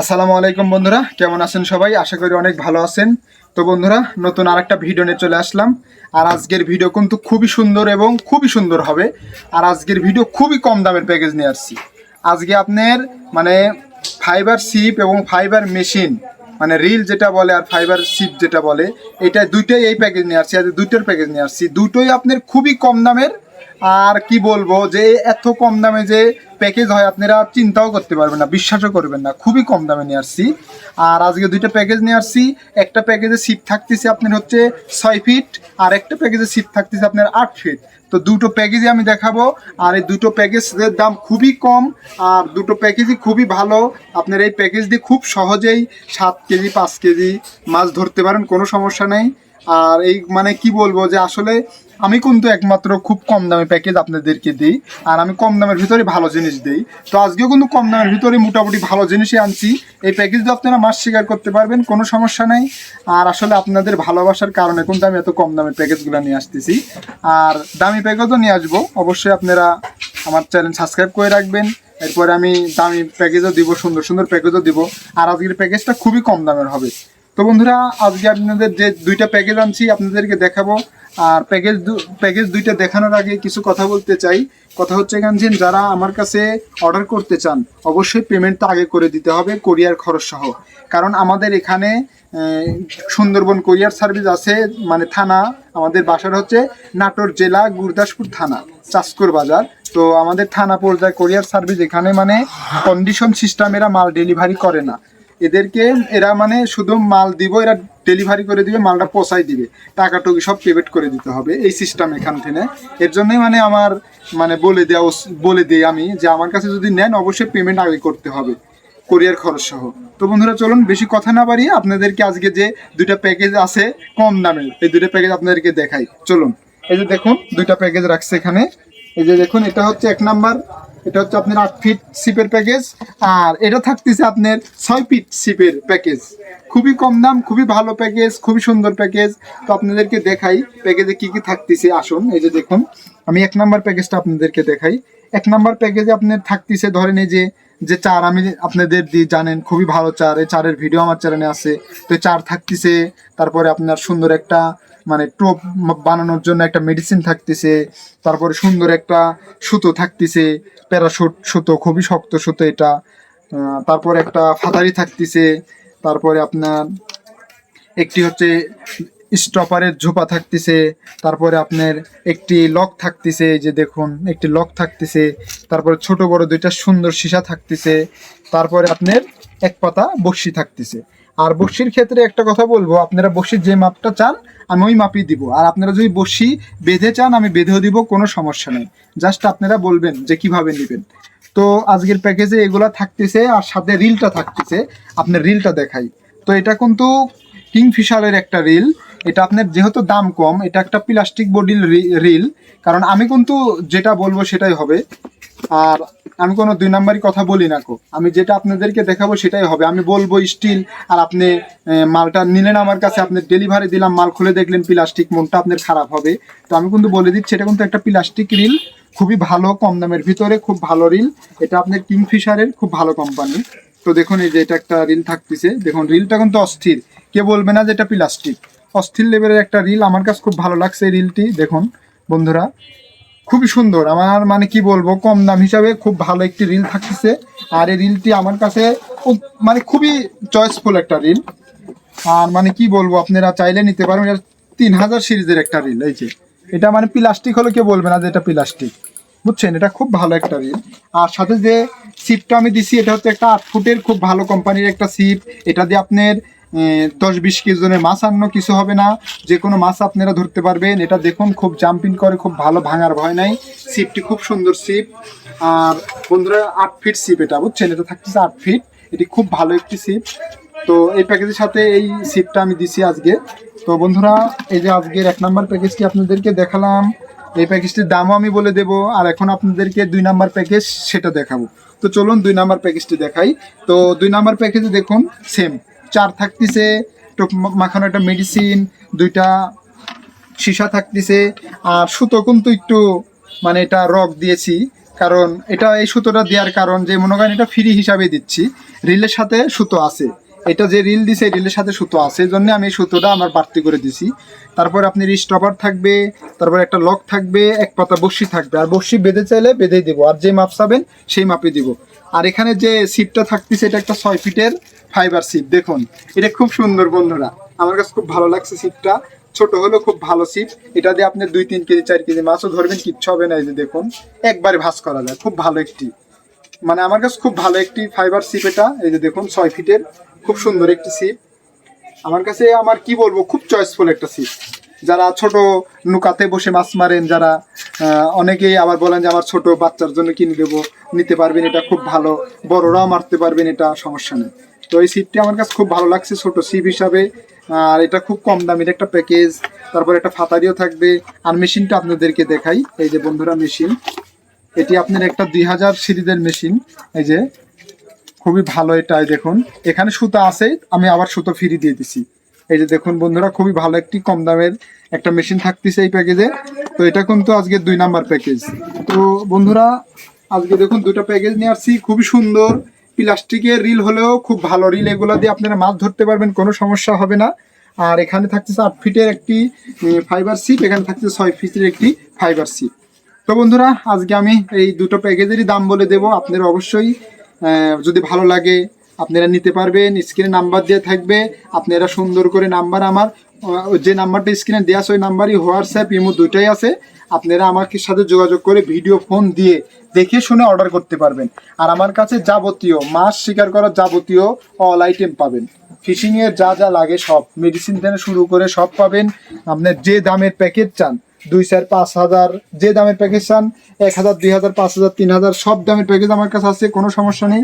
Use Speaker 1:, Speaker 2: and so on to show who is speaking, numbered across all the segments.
Speaker 1: আসসালামু আলাইকুম বন্ধুরা, কেমন আছেন সবাই? আশা করি অনেক ভালো আছেন। তো বন্ধুরা, নতুন আরেকটা ভিডিও নিয়ে চলে আসলাম। আর আজকের ভিডিও কিন্তু খুবই সুন্দর এবং খুবই সুন্দর হবে। আর আজকের ভিডিও খুবই কম দামের প্যাকেজ নিয়ে আসছি। আজকে আপনার মানে ফাইবার সিপ এবং ফাইবার মেশিন মানে রিল যেটা বলে আর ফাইবার সিপ যেটা বলে, এটা দুইটাই এই প্যাকেজ নিয়ে আসছি, আর দুইটার প্যাকেজ নিয়ে আসছি। দুটোই আপনার খুবই কম দামের আর কি বলব যে এত কম দামে যে প্যাকেজ হয়, আপনারা চিন্তাও করতে পারবেন না, বিশ্বাসও করবেন না। খুবই কম দামে নিয়ে আসছি। আর আজকে দুইটা প্যাকেজ নিয়ে আসছি। একটা প্যাকেজে সিট থাকতেছে আপনার হচ্ছে ছয় ফিট আর একটা প্যাকেজে সিট থাকতেছে আপনার আট ফিট তো দুটো প্যাকেজই আমি দেখাবো। আর এই দুটো প্যাকেজের দাম খুবই কম, আর দুটো প্যাকেজই খুবই ভালো। আপনার এই প্যাকেজ দিয়ে খুব সহজেই সাত কেজি, পাঁচ কেজি মাছ ধরতে পারেন, কোনো সমস্যা নেই। আর এই মানে কি বলব যে আসলে আমি কিন্তু একমাত্র খুব কম দামে প্যাকেজ আপনাদেরকে দিই, আর আমি কম দামের ভিতরে ভালো জিনিস দিই। তো আজকেও কিন্তু কম দামের ভিতরে মোটামুটি ভালো জিনিসই আনছি। এই প্যাকেজ আপনারা মাস শিকার করতে পারবেন, কোনো সমস্যা নাই। আর আসলে আপনাদের ভালোবাসার কারণে কিন্তু আমি এত কম দামের প্যাকেজগুলো নিয়ে আসতেছি। আর দামি প্যাকেজও নিয়ে আসব। অবশ্যই আপনারা আমার চ্যানেল সাবস্ক্রাইব করে রাখবেন। এরপরে আমি দামি প্যাকেজও দিব, সুন্দর সুন্দর প্যাকেজও দিব। আর আজকের প্যাকেজটা খুবই কম দামের হবে। তো বন্ধুরা, আজকে আপনাদের যে দুইটা প্যাকেজ আনছি, আপনাদেরকে দেখাবো। আর প্যাকেজ প্যাকেজ দুইটা দেখানোর আগে কিছু কথা বলতে চাই। কথা হচ্ছে গানছেন যারা আমার কাছে অর্ডার করতে চান, অবশ্যই পেমেন্টটা আগে করে দিতে হবে কোরিয়ার খরচ সহ। কারণ আমাদের এখানে সুন্দরবন কোরিয়ার সার্ভিস আছে মানে থানা, আমাদের বাসার হচ্ছে নাটোর জেলা, গুরদাসপুর থানা, চাষকর বাজার। তো আমাদের থানা পর্যায়ে কোরিয়ার সার্ভিস এখানে মানে কন্ডিশন সিস্টেমেরা মাল ডেলিভারি করে না। এদেরকে এরা মানে শুধু মাল দিব, এরা ডেলিভারি করে দিবে, মালটা পৌঁছাই দিবে। টাকাটুকু সব পেমেন্ট করে দিতে হবে এই সিস্টেম এখান থেকে। এর জন্যই মানে আমার মানে বলে দেওয়া বলে দিই আমি যে আমার কাছে যদি নেন, অবশ্যই পেমেন্ট আগে করতে হবে কোরিয়ার খরচ সহ। তো বন্ধুরা, চলুন বেশি কথা না বাড়িয়ে আপনাদেরকে আজকে যে দুইটা প্যাকেজ আছে কম দামে, এই দুইটা প্যাকেজ আপনাদেরকে দেখাই। চলুন, এই যে দেখুন, দুইটা প্যাকেজ রাখছে এখানে। এই যে দেখুন, এটা হচ্ছে এক নাম্বার এটা হচ্ছে আপনার আট ফিট সিপের প্যাকেজ আর এটা থাকতেছে আপনার ছয় ফিট সিপের প্যাকেজ খুবই কম দাম, খুবই ভালো প্যাকেজ খুবই সুন্দর প্যাকেজ তো আপনাদেরকে দেখাই প্যাকেজে কি কি থাকতেছে, আসুন, এই যে দেখুন। আমি এক নাম্বার প্যাকেজটা আপনাদেরকে দেখাই। এক নাম্বার প্যাকেজে আপনার থাকতেছে, ধরেন এই যে যে চার আমি আপনাদের দিয়ে জানেন, খুবই ভালো চার। এই চারের ভিডিও আমার চ্যানেলে আছে। তো চার থাকতেছে, তারপরে আপনার সুন্দর একটা মানে টোপ বানানোর জন্য একটা মেডিসিন থাকতেছে, তারপরে সুন্দর একটা সুতো থাকতেছে প্যারাশুট সুতো, খুবই শক্ত সুতো এটা। তারপরে একটা ফাতারি থাকতেছে, তারপরে আপনার একটি হচ্ছে স্টপারের ঝোপা থাকতেছে, তারপরে আপনার একটি লক থাকতেছে যে দেখুন, একটি লক থাকতেছে, তারপরে ছোট বড় দুইটা সুন্দর সীসা থাকতেছে, তারপরে আপনার এক পাতা বড়শি থাকতেছে। আর বড়শির ক্ষেত্রে একটা কথা বলব, আপনারা বড়শির যে মাপটা চান, আমি ওই মাপই দিব। আর আপনারা যদি বড়শি বেঁধে চান, আমি বেঁধেও দিব, কোনো সমস্যা নেই। জাস্ট আপনারা বলবেন যে কীভাবে নেবেন। তো আজকের প্যাকেজে এগুলা থাকতেছে, আর সাথে রিলটা থাকতেছে, আপনার রিলটা দেখাই। তো এটা কিন্তু কিংফিশারের একটা রিল এটা আপনার যেহেতু দাম কম, এটা একটা প্লাস্টিক বডির রিল কারণ আমি কিন্তু যেটা বলব সেটাই হবে। আর আমি কোনো দুই নাম্বারই কথা বলি না কো। আমি যেটা আপনাদেরকে দেখাবো সেটাই হবে। আমি বলব স্টিল আর আপনি মালটা নিলেন আমার কাছে, আপনি ডেলিভারি দিলাম, মাল খুলে দেখলেন প্লাস্টিক মনটা আপনার খারাপ হবে। তো আমি কিন্তু বলে দিচ্ছি, এটা কিন্তু একটা প্লাস্টিক রিল খুবই ভালো, কম দামের ভিতরে খুব ভালো রিল এটা আপনার কিংফিশারের খুব ভালো কোম্পানি তো দেখুন এই যে এটা একটা রিল থাকতেছে। দেখুন রিলটা কিন্তু অস্থির। কে বলবে না যে এটা প্লাস্টিক অস্থির লেভেলের একটা রিল আমার কাছে খুব ভালো লাগছে এই রিলটি দেখুন, বন্ধুরা। খুবই সুন্দর, আমার মানে কি বলব, কম দাম হিসাবে খুব ভালো একটি রিল থাকতেছে। আর এই রিলটি আমার কাছে মানে খুবই চয়েসফুল একটা রিল আর মানে কি বলব, আপনারা চাইলে নিতে পারেন, এটা তিন হাজার সিরিজের একটা রিল এই যে। এটা মানে প্লাস্টিক হলে কেউ বলবে না যে এটা প্লাস্টিক বুঝছেন? এটা খুব ভালো একটা রিল আর সাথে যে সিপটা আমি দিছি, এটা হচ্ছে একটা আট ফুটের খুব ভালো কোম্পানির একটা সিপ এটা দিয়ে আপনার দশ বিশ কেজি জনের মাছ আনো কিছু হবে না। যে কোনো মাছ আপনারা ধরতে পারবেন। এটা দেখুন, খুব জাম্পিং করে, খুব ভালো ভাঙার ভয় নাই। সিপটি খুব সুন্দর সিপ আর বন্ধুরা, আট ফিট সিপ এটা, বুঝছেন? এটা থাকতেছে আট ফিট এটি খুব ভালো একটি সিপ তো এই প্যাকেজের সাথে এই সিপটা আমি দিছি আজকে। তো বন্ধুরা, এই যে আজকের এক নম্বর প্যাকেজটি আপনাদেরকে দেখালাম। এই প্যাকেজটির দামও আমি বলে দেব। আর এখন আপনাদেরকে দুই নাম্বার প্যাকেজ সেটা দেখাবো। তো চলুন দুই নাম্বার প্যাকেজটি দেখাই। তো দুই নাম্বার প্যাকেজে দেখুন সেম চার থাকতেছে মাখানো একটা মেডিসিন দুইটা সীসা থাকতেছে, আর সুতো কিন্তু একটু মানে এটা রক দিয়েছি, কারণ এটা এই সুতোটা দেওয়ার কারণ যে মনে করেন এটা ফ্রি হিসাবে দিচ্ছি, রিলের সাথে সুতো আছে। এটা যে রিল দিছে রিলের সাথে সুতো আছে, এই জন্য আমি এই সুতোটা আমার বাড়তি করে দিছি। তারপর আপনি স্টপার থাকবে, তারপর একটা লক থাকবে, এক পাতা বর্ষি থাকবে, আর বর্ষি বেঁধে চাইলে বেঁধেই দেবো, আর যে মাপ চাবেন সেই মাপে দিব। আর এখানে যে সিপটা থাকতেছে, এটা একটা ছয় ফিটের ফাইবার সিপ দেখুন, এটা খুব সুন্দর বন্ধুরা। আমার কাছে খুব ভালো লাগছে সিপটা ছোট হলেও খুব ভালো সিপ এটা দিয়ে আপনি দুই তিন কেজি, চার কেজি মাছও ধরবেন, কিচ্ছু হবে না এই যে দেখুন। একবারে ভাস করা যায়, খুব ভালো একটি। মানে আমার কাছে খুব ভালো একটি ফাইবার সিপ এটা। এই যে দেখুন, ছয় ফিটের খুব সুন্দর একটি সিপ আমার কাছে আমার কি বলব, খুব চয়েসফুল একটা সিপ যারা ছোট নৌকাতে বসে মাছ মারেন, যারা অনেকেই আবার বলেন যে আমার ছোট বাচ্চার জন্য কিনে দেবো, নিতে পারবেন, এটা খুব ভালো। বড়রাও মারতে পারবেন, এটা সমস্যা নেই। তো এই সিপটি আমার কাছে খুব ভালো লাগছে, ছোট সিপ হিসাবে। আর এটা খুব কম দামের একটা প্যাকেজ তারপর একটা ফাতারিও থাকবে। আর মেশিনটা আপনাদেরকে দেখাই। এই যে বন্ধুরা, মেশিন। এটি আপনার একটা দুই হাজার সিরিজের মেশিন। এই যে, খুবই ভালো এটাই দেখুন। এখানে সুতা আছে, আমি আবার সুতো ফ্রি দিয়ে দিছি। এই যে দেখুন বন্ধুরা, খুবই ভালো একটি কম দামের একটা মেশিন থাকতেছে এই প্যাকেজে তো এটা কিন্তু আজকে দুই নাম্বার প্যাকেজ তো বন্ধুরা, আজকে দেখুন দুটো প্যাকেজ নিয়ে আসছি। খুবই সুন্দর। প্লাস্টিকের রিল হলেও খুব ভালো রিল এগুলো দিয়ে আপনারা মাছ ধরতে পারবেন, কোনো সমস্যা হবে না। আর এখানে থাকতেছে আট ফিটের একটি ফাইবার সিপ এখানে থাকতেছে ছয় ফিটের একটি ফাইবার সিপ তো বন্ধুরা, আজকে আমি এই দুটো প্যাকেজেরই দাম বলে দেব। আপনারা অবশ্যই যদি ভালো লাগে আপনারা নিতে পারবেন স্ক্রিনে নাম্বার দিয়ে থাকবে। আপনারা সুন্দর করে নাম্বার আমার যে নাম্বারটা স্ক্রিনে দেওয়া আছে, ওই নাম্বারই হোয়াটসঅ্যাপ ইমো দুইটাই আছে। আপনারা আমার সাথে যোগাযোগ করে ভিডিও ফোন দিয়ে দেখে শুনে অর্ডার করতে পারবেন। আর আমার কাছে যাবতীয়, মাছ শিকার করার যাবতীয় অল আইটেম পাবেন। ফিশিং এর যা যা লাগে সব মেডিসিন থেকে শুরু করে সব পাবেন। আপনার যে দামের প্যাকেজ চান, দুই চার পাঁচ হাজার, যে দামের প্যাকেজ চান, এক হাজার, দুই হাজার, পাঁচ হাজার, তিন হাজার, সব দামের প্যাকেজ আমার কাছে আছে, কোনো সমস্যা নেই।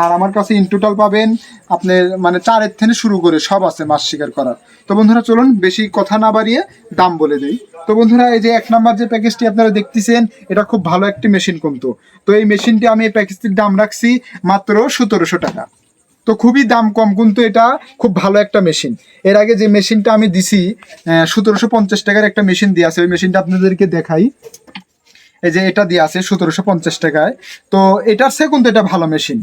Speaker 1: আর আমার কাছে ইন টোটাল পাবেন আপনার মানে চারের থেকে শুরু করে সব আছে মাছ শিকার করার। তো বন্ধুরা, চলুন বেশি কথা না বাড়িয়ে দাম বলে দেই। তো বন্ধুরা, এই যে এক নাম্বার যে প্যাকেজটি আপনারা দেখতেছেন, এটা খুব ভালো একটি মেশিন কিন্তু। তো এই মেশিনটি আমি এই প্যাকেজটির দাম রাখছি মাত্র সতেরোশো টাকা। তো খুবই দাম কম কিন্তু এটা খুব ভালো একটা মেশিন এর আগে যে মেশিনটা আমি দিছি সতেরোশো পঞ্চাশ টাকার একটা মেশিন দিয়ে আছে। ওই মেশিনটা আপনাদেরকে দেখাই। এই যে এটা দিয়ে আছে সতেরোশো পঞ্চাশ টাকায়। তো এটার সে কিন্তু এটা ভালো মেশিন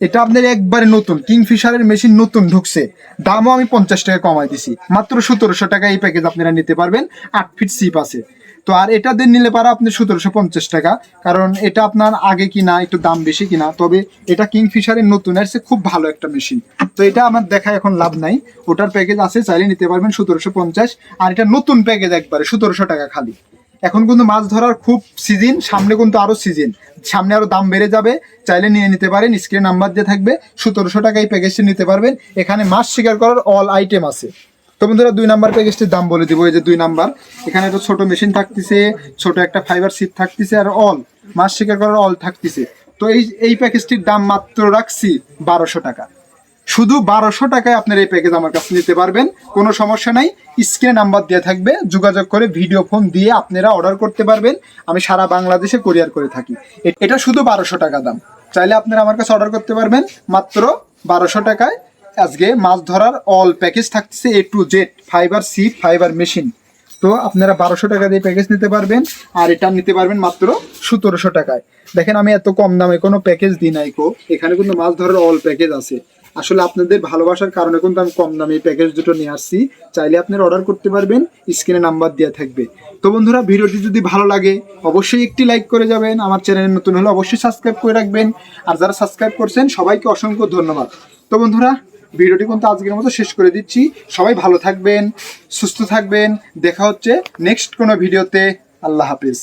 Speaker 1: এটা আপনার একবারে নতুন। কিংফিশারের মেশিন নতুন ঢুকছে। দামও আমি পঞ্চাশ টাকা কমাই দিছি। মাত্র সতেরোশো টাকা এই প্যাকেজ আপনারা নিতে পারবেন। আট ফিট সিপ আছে। তো আর এটা দিয়ে নিলে পারে আপনি সতেরোশো পঞ্চাশ টাকা। কারণ এটা আপনার আগে কিনা, একটু দাম বেশি কিনা। তবে এটা কিংফিশারের নতুন আসছে খুব ভালো একটা মেশিন তো এটা আমার দেখা এখন লাভ নাই। ওটার প্যাকেজ আছে, চাইলে নিতে পারবেন সতেরোশো পঞ্চাশ। আর এটা নতুন প্যাকেজ একবারে, সতেরোশো টাকা খালি। এখন কিন্তু মাছ ধরার খুব সিজন সামনে কিন্তু আরও সিজন সামনে আরও দাম বেড়ে যাবে, চাইলে নিয়ে নিতে পারেন স্ক্রিন নাম্বার দিয়ে থাকবে, সতেরোশো টাকা এই প্যাকেজটি নিতে পারবেন। এখানে মাছ শিকার করার অল আইটেম আছে। তো বন্ধুরা, দুই নাম্বার প্যাকেজটির দাম বলে দিব, এই যে দুই নাম্বার এখানে একটা ছোট মেশিন থাকতেছে, ছোট একটা ফাইবার সিট থাকতেছে, আর অল মাছ শিকার করার অল থাকতেছে। তো এই এই প্যাকেজটির দাম মাত্র রাখছি বারোশো টাকা। শুধু বারোশো টাকায় আপনার এই প্যাকেজ আমার কাছে নিতে পারবেন। কোনো সমস্যা নাই। স্ক্রিনে নাম্বার দেওয়া থাকবে। যোগাযোগ করে ভিডিও ফোন দিয়ে আপনারা অর্ডার করতে পারবেন। আমি সারা বাংলাদেশে কোরিয়ার করে থাকি। এটা শুধু বারোশো টাকা দাম। চাইলে আপনারা আমার কাছে অর্ডার করতে পারবেন। মাত্র বারোশো টাকায় আজকে মাছ ধরার অল প্যাকেজ থাকতেছে A to Z fibre C fibre machine তো আপনারা বারোশো টাকা দিয়ে প্যাকেজ নিতে পারবেন। আর এটা নিতে পারবেন মাত্র সতেরোশো টাকায়। দেখেন আমি এত কম দামে কোনো প্যাকেজ দিই নাই কো এখানে কিন্তু মাছ ধরার অল প্যাকেজ আছে। আসলে আপনাদের ভালোবাসার কারণে কিন্তু আমি কম দামে এই প্যাকেজ দুটো নিয়ে আসছি। চাইলে আপনারা অর্ডার করতে পারবেন স্ক্রিনে নাম্বার দেওয়া থাকবে। তো বন্ধুরা, ভিডিওটি যদি ভালো লাগে, অবশ্যই একটি লাইক করে যাবেন। আমার চ্যানেলে নতুন হলে অবশ্যই সাবস্ক্রাইব করে রাখবেন। আর যারা সাবস্ক্রাইব করছেন, সবাইকে অসংখ্য ধন্যবাদ। তো বন্ধুরা, ভিডিওটি কিন্তু আজকের মতো শেষ করে দিচ্ছি। সবাই ভালো থাকবেন, সুস্থ থাকবেন। দেখা হচ্ছে নেক্সট কোনো ভিডিওতে আল্লাহ হাফিজ।